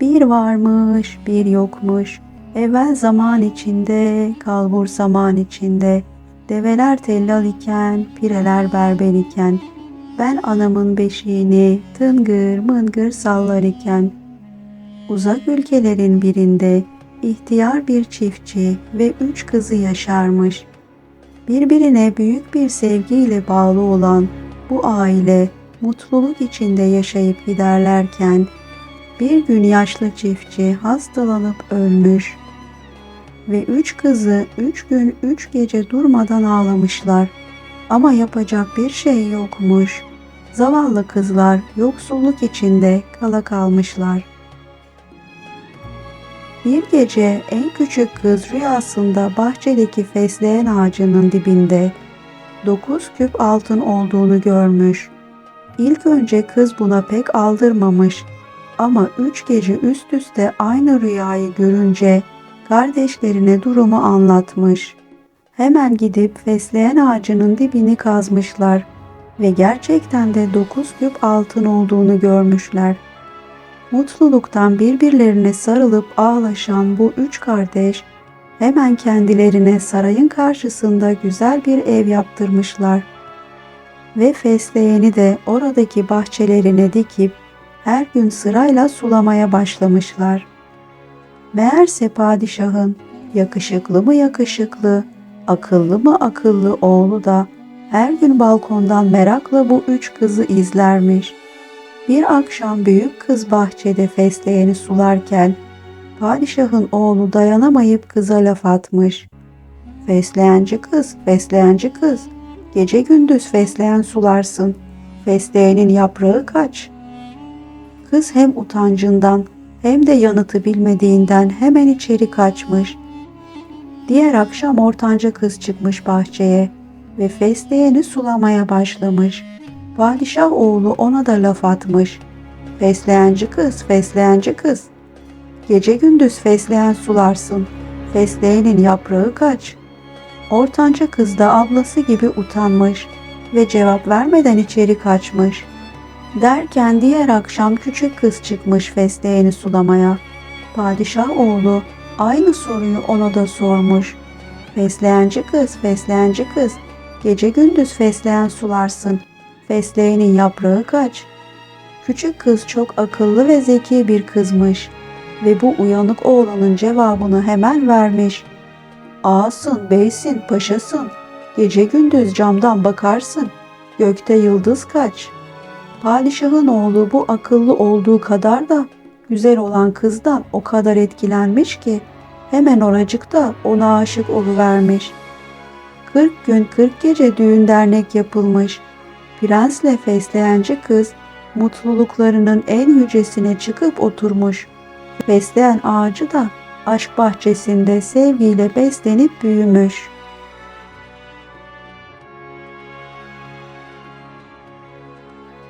Bir varmış, bir yokmuş. Evvel zaman içinde, kalbur zaman içinde. Develer tellal iken, pireler berber iken. Ben anamın beşiğini tıngır mıngır sallar iken. Uzak ülkelerin birinde ihtiyar bir çiftçi ve üç kızı yaşarmış. Birbirine büyük bir sevgiyle bağlı olan bu aile mutluluk içinde yaşayıp giderlerken bir gün yaşlı çiftçi hastalanıp ölmüş ve üç kızı üç gün üç gece durmadan ağlamışlar. Ama yapacak bir şey yokmuş. Zavallı kızlar yoksulluk içinde kala kalmışlar. Bir gece en küçük kız rüyasında bahçedeki fesleğen ağacının dibinde dokuz küp altın olduğunu görmüş. İlk önce kız buna pek aldırmamış ama üç gece üst üste aynı rüyayı görünce kardeşlerine durumu anlatmış. Hemen gidip fesleğen ağacının dibini kazmışlar ve gerçekten de dokuz küp altın olduğunu görmüşler. Mutluluktan birbirlerine sarılıp ağlaşan bu üç kardeş hemen kendilerine sarayın karşısında güzel bir ev yaptırmışlar ve fesleğeni de oradaki bahçelerine dikip her gün sırayla sulamaya başlamışlar. Meğerse padişahın yakışıklı mı yakışıklı, akıllı mı akıllı oğlu da her gün balkondan merakla bu üç kızı izlermiş. Bir akşam büyük kız bahçede fesleğeni sularken padişahın oğlu dayanamayıp kıza laf atmış. Fesleğenci kız, fesleğenci kız, gece gündüz fesleğen sularsın. Fesleğenin yaprağı kaç? Kız hem utancından hem de yanıtı bilmediğinden hemen içeri kaçmış. Diğer akşam ortanca kız çıkmış bahçeye ve fesleğeni sulamaya başlamış. Padişah oğlu ona da laf atmış. Fesleğenci kız, fesleğenci kız. Gece gündüz fesleğen sularsın. Fesleğenin yaprağı kaç? Ortanca kız da ablası gibi utanmış ve cevap vermeden içeri kaçmış. Derken diğer akşam küçük kız çıkmış fesleğeni sulamaya. Padişah oğlu aynı soruyu ona da sormuş. Fesleğenci kız, fesleğenci kız, gece gündüz fesleğen sularsın. Fesleğenin yaprağı kaç? Küçük kız çok akıllı ve zeki bir kızmış ve bu uyanık oğlanın cevabını hemen vermiş. Ağasın, beysin, paşasın, gece gündüz camdan bakarsın, gökte yıldız kaç? Padişahın oğlu bu akıllı olduğu kadar da güzel olan kızdan o kadar etkilenmiş ki hemen oracıkta ona aşık oluvermiş. Kırk gün kırk gece düğün dernek yapılmış. Prensle fesleğenci kız mutluluklarının en yücesine çıkıp oturmuş. Fesleğen ağacı da aşk bahçesinde sevgiyle beslenip büyümüş.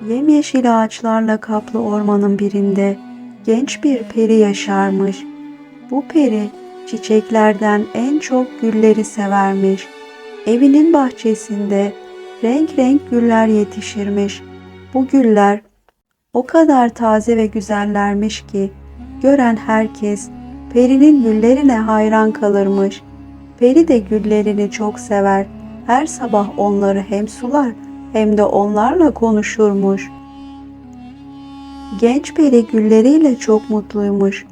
Yemyeşil ağaçlarla kaplı ormanın birinde genç bir peri yaşarmış. Bu peri çiçeklerden en çok gülleri severmiş. Evinin bahçesinde renk renk güller yetişirmiş. Bu güller o kadar taze ve güzellermiş ki gören herkes perinin güllerine hayran kalırmış. Peri de güllerini çok sever. Her sabah onları hem sular hem de onlarla konuşurmuş. Genç peri gülleriyle çok mutluymuş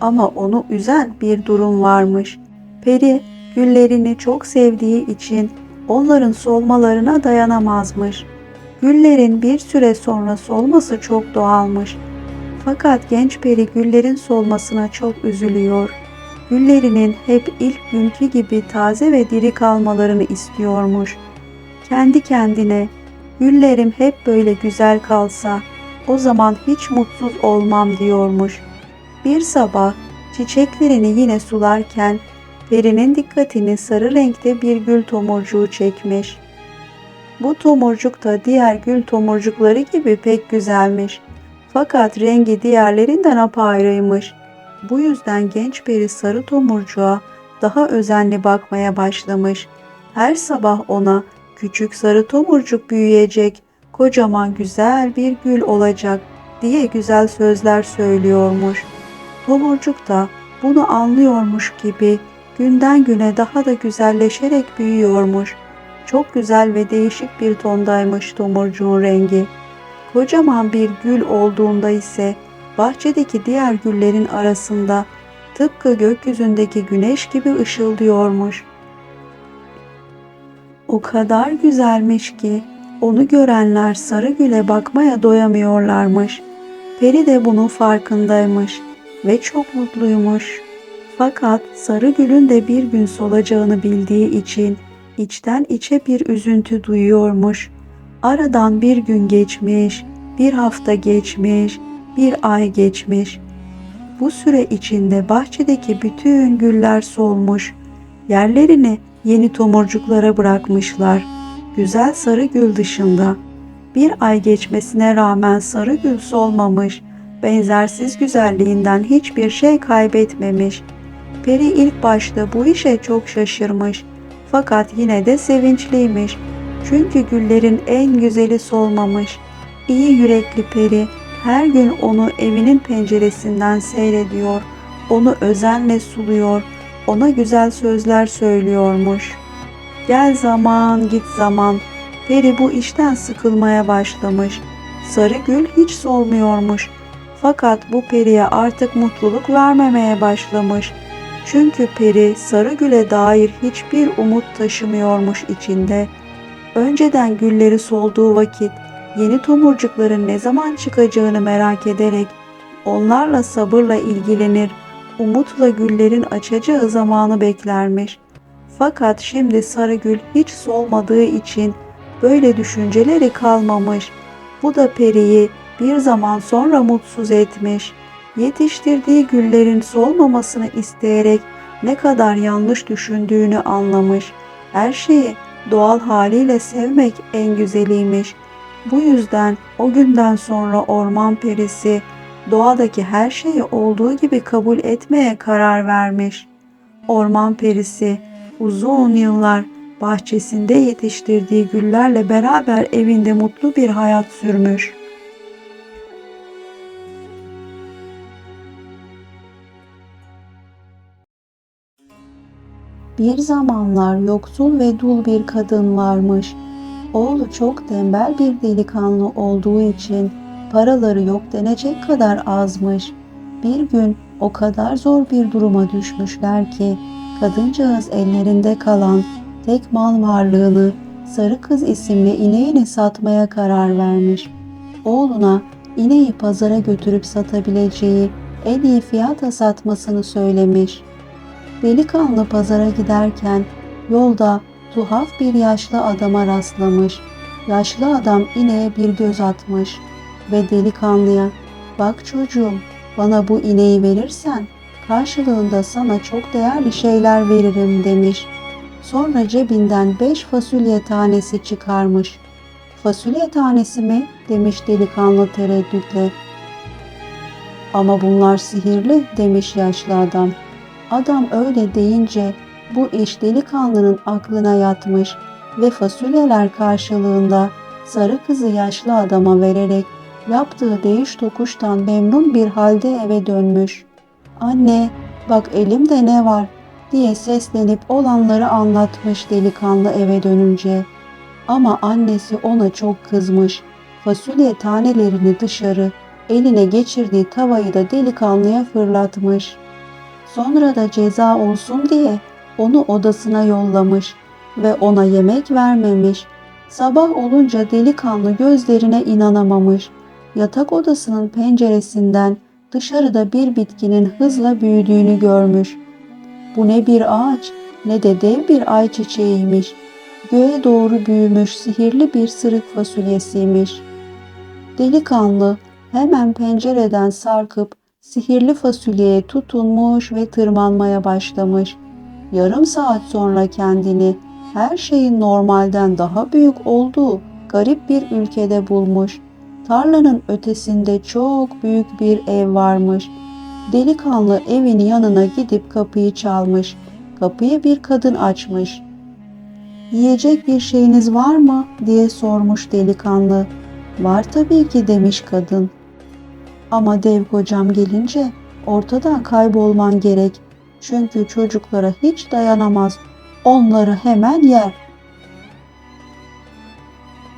ama onu üzen bir durum varmış. Peri güllerini çok sevdiği için onların solmalarına dayanamazmış. Güllerin bir süre sonra solması çok doğalmış. Fakat genç peri güllerin solmasına çok üzülüyor. Güllerinin hep ilk günkü gibi taze ve diri kalmalarını istiyormuş. Kendi kendine güllerim hep böyle güzel kalsa o zaman hiç mutsuz olmam diyormuş. Bir sabah çiçeklerini yine sularken Peri'nin dikkatini sarı renkte bir gül tomurcuğu çekmiş. Bu tomurcuk da diğer gül tomurcukları gibi pek güzelmiş. Fakat rengi diğerlerinden apayrıymış. Bu yüzden genç peri sarı tomurcuğa daha özenli bakmaya başlamış. Her sabah ona küçük sarı tomurcuk büyüyecek, kocaman güzel bir gül olacak diye güzel sözler söylüyormuş. Tomurcuk da bunu anlıyormuş gibi günden güne daha da güzelleşerek büyüyormuş. Çok güzel ve değişik bir tondaymış tomurcuğun rengi. Kocaman bir gül olduğunda ise bahçedeki diğer güllerin arasında tıpkı gökyüzündeki güneş gibi ışıldıyormuş. O kadar güzelmiş ki onu görenler sarı güle bakmaya doyamıyorlarmış. Peri de bunun farkındaymış ve çok mutluymuş. Fakat sarı gülün de bir gün solacağını bildiği için içten içe bir üzüntü duyuyormuş. Aradan bir gün geçmiş, bir hafta geçmiş, bir ay geçmiş. Bu süre içinde bahçedeki bütün güller solmuş. Yerlerini yeni tomurcuklara bırakmışlar. Güzel sarı gül dışında. Bir ay geçmesine rağmen sarı gül solmamış. Benzersiz güzelliğinden hiçbir şey kaybetmemiş. Peri ilk başta bu işe çok şaşırmış. Fakat yine de sevinçliymiş. Çünkü güllerin en güzeli solmamış. İyi yürekli peri her gün onu evinin penceresinden seyrediyor. Onu özenle suluyor. Ona güzel sözler söylüyormuş. Gel zaman git zaman. Peri bu işten sıkılmaya başlamış. Sarı gül hiç solmuyormuş. Fakat bu periye artık mutluluk vermemeye başlamış. Çünkü peri sarı güle dair hiçbir umut taşımıyormuş içinde. Önceden gülleri solduğu vakit yeni tomurcukların ne zaman çıkacağını merak ederek onlarla sabırla ilgilenir, umutla güllerin açacağı zamanı beklermiş. Fakat şimdi Sarıgül hiç solmadığı için böyle düşünceleri kalmamış. Bu da Peri'yi bir zaman sonra mutsuz etmiş. Yetiştirdiği güllerin solmamasını isteyerek ne kadar yanlış düşündüğünü anlamış. Her şeyi doğal haliyle sevmek en güzeliymiş. Bu yüzden o günden sonra orman perisi doğadaki her şeyi olduğu gibi kabul etmeye karar vermiş. Orman perisi uzun yıllar bahçesinde yetiştirdiği güllerle beraber evinde mutlu bir hayat sürmüş. Bir zamanlar yoksul ve dul bir kadın varmış. Oğlu çok tembel bir delikanlı olduğu için paraları yok denecek kadar azmış. Bir gün o kadar zor bir duruma düşmüşler ki kadıncağız ellerinde kalan tek mal varlığını Sarı Kız isimli ineğini satmaya karar vermiş. Oğluna ineği pazara götürüp satabileceği en iyi fiyata satmasını söylemiş. Delikanlı pazara giderken yolda tuhaf bir yaşlı adama rastlamış. Yaşlı adam ineğe bir göz atmış ve delikanlıya ''Bak çocuğum, bana bu ineği verirsen karşılığında sana çok değerli şeyler veririm.'' demiş. Sonra cebinden beş fasulye tanesi çıkarmış. ''Fasulye tanesi mi?'' demiş delikanlı tereddütle. ''Ama bunlar sihirli.'' demiş yaşlı adam. Adam öyle deyince bu iş delikanlının aklına yatmış ve fasulyeler karşılığında sarı kızı yaşlı adama vererek yaptığı değiş tokuştan memnun bir halde eve dönmüş. Anne bak elimde ne var diye seslenip olanları anlatmış delikanlı eve dönünce. Ama annesi ona çok kızmış. Fasulye tanelerini dışarı eline geçirdiği tavayı da delikanlıya fırlatmış. Sonra da ceza olsun diye onu odasına yollamış ve ona yemek vermemiş. Sabah olunca delikanlı gözlerine inanamamış. Yatak odasının penceresinden dışarıda bir bitkinin hızla büyüdüğünü görmüş. Bu ne bir ağaç ne de dev bir ayçiçeğiymiş. Göğe doğru büyümüş sihirli bir sırık fasulyesiymiş. Delikanlı hemen pencereden sarkıp sihirli fasulyeye tutunmuş ve tırmanmaya başlamış. Yarım saat sonra kendini her şeyin normalden daha büyük olduğu garip bir ülkede bulmuş. Tarlanın ötesinde çok büyük bir ev varmış. Delikanlı evin yanına gidip kapıyı çalmış. Kapıyı bir kadın açmış. Yiyecek bir şeyiniz var mı diye sormuş delikanlı. Var tabii ki demiş kadın. Ama dev kocam gelince Ortadan kaybolman gerek. Çünkü çocuklara hiç dayanamaz. Onları hemen yer.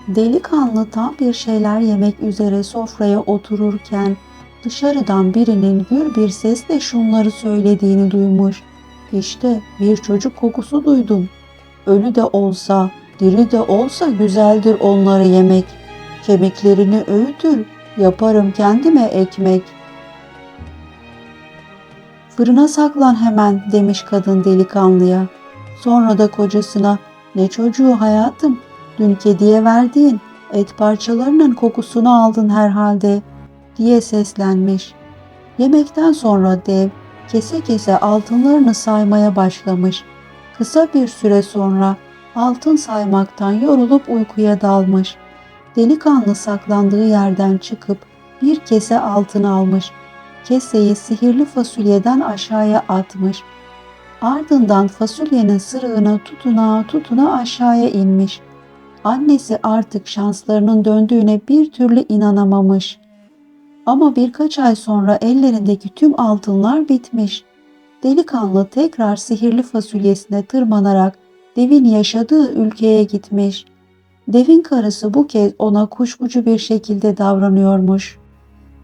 Delikanlı tam bir şeyler yemek üzere sofraya otururken dışarıdan birinin gür bir sesle şunları söylediğini duymuş. İşte bir çocuk kokusu duydum. Ölü de olsa, diri de olsa güzeldir onları yemek. Kemiklerini öğütür, yaparım kendime ekmek. Fırına saklan hemen demiş kadın delikanlıya. Sonra da kocasına ne çocuğu hayatım dün kediye verdiğin et parçalarının kokusunu aldın herhalde diye seslenmiş. Yemekten sonra dev kese kese altınlarını saymaya başlamış. Kısa bir süre sonra altın saymaktan yorulup uykuya dalmış. Delikanlı saklandığı yerden çıkıp bir kese altın almış. Keseyi sihirli fasulyeden aşağıya atmış. Ardından fasulyenin sırığına tutuna tutuna aşağıya inmiş. Annesi artık şanslarının döndüğüne bir türlü inanamamış. Ama birkaç ay sonra ellerindeki tüm altınlar bitmiş. Delikanlı tekrar sihirli fasulyesine tırmanarak devin yaşadığı ülkeye gitmiş. Devin karısı bu kez ona kuşkucu bir şekilde davranıyormuş.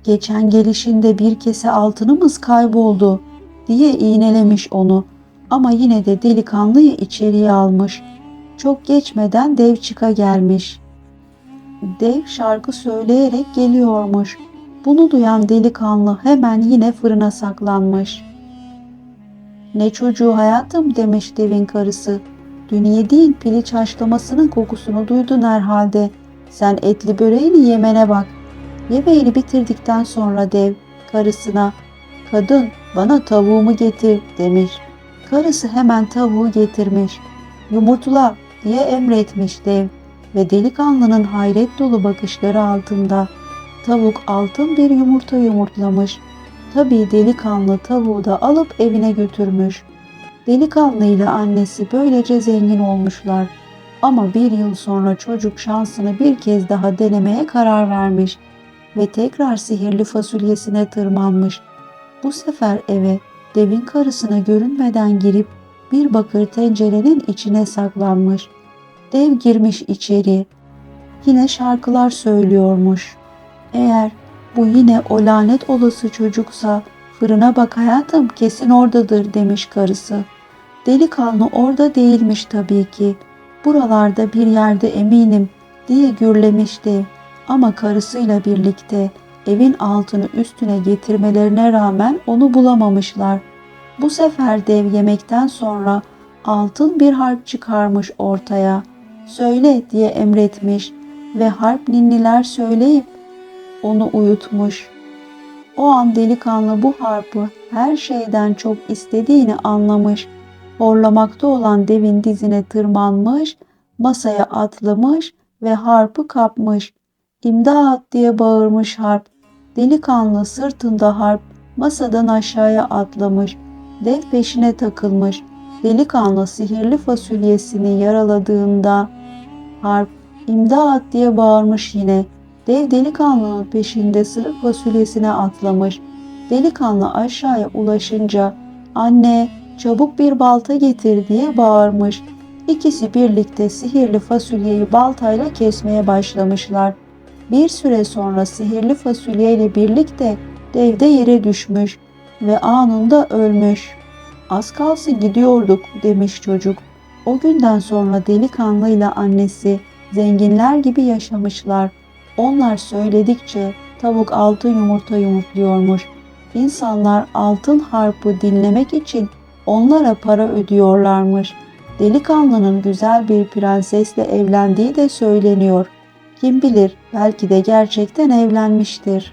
Geçen gelişinde bir kese altınımız kayboldu diye iğnelemiş onu ama yine de delikanlıyı içeriye almış. Çok geçmeden dev çıka gelmiş. Dev şarkı söyleyerek geliyormuş. Bunu duyan delikanlı hemen yine fırına saklanmış. Ne çocuğu hayatım demiş devin karısı. Dün yediğin piliç haşlamasının kokusunu duydun herhalde. Sen etli böreğini yemene bak. Yemeğini bitirdikten sonra dev karısına kadın bana tavuğumu getir demiş. Karısı hemen tavuğu getirmiş. Yumurtla diye emretmiş dev ve delikanlının hayret dolu bakışları altında tavuk altın bir yumurta yumurtlamış. Tabii delikanlı tavuğu da alıp evine götürmüş. Delikanlı ile annesi böylece zengin olmuşlar. Ama bir yıl sonra çocuk şansını bir kez daha denemeye karar vermiş ve tekrar sihirli fasulyesine tırmanmış. Bu sefer eve devin karısına görünmeden girip bir bakır tencerenin içine saklanmış. Dev girmiş içeri. Yine şarkılar söylüyormuş. Eğer bu yine o lanet olası çocuksa fırına bak hayatım kesin oradadır demiş karısı. Delikanlı orada değilmiş tabii ki. Buralarda bir yerde eminim diye gürlemişti. Ama karısıyla birlikte evin altını üstüne getirmelerine rağmen onu bulamamışlar. Bu sefer dev yemekten sonra altın bir harp çıkarmış ortaya. Söyle diye emretmiş ve harp ninniler söyleyip onu uyutmuş. O an delikanlı bu harpı her şeyden çok istediğini anlamış. Horlamakta olan devin dizine tırmanmış, masaya atlamış ve harpı kapmış. İmdat diye bağırmış harp. Delikanlı sırtında harp masadan aşağıya atlamış. Dev peşine takılmış. Delikanlı sihirli fasulyesini yaraladığında harp imdat diye bağırmış yine. Dev delikanlının peşinde sırık fasulyesine atlamış. Delikanlı aşağıya ulaşınca anne çabuk bir balta getir diye bağırmış. İkisi birlikte sihirli fasulyeyi baltayla kesmeye başlamışlar. Bir süre sonra sihirli fasulyeyle birlikte dev de yere düşmüş ve anında ölmüş. Az kalsın gidiyorduk demiş çocuk. O günden sonra delikanlıyla annesi zenginler gibi yaşamışlar. Onlar söyledikçe tavuk altın yumurta yumurtluyormuş. İnsanlar altın harpı dinlemek için onlara para ödüyorlarmış. Delikanlının güzel bir prensesle evlendiği de söyleniyor. Kim bilir belki de gerçekten evlenmiştir.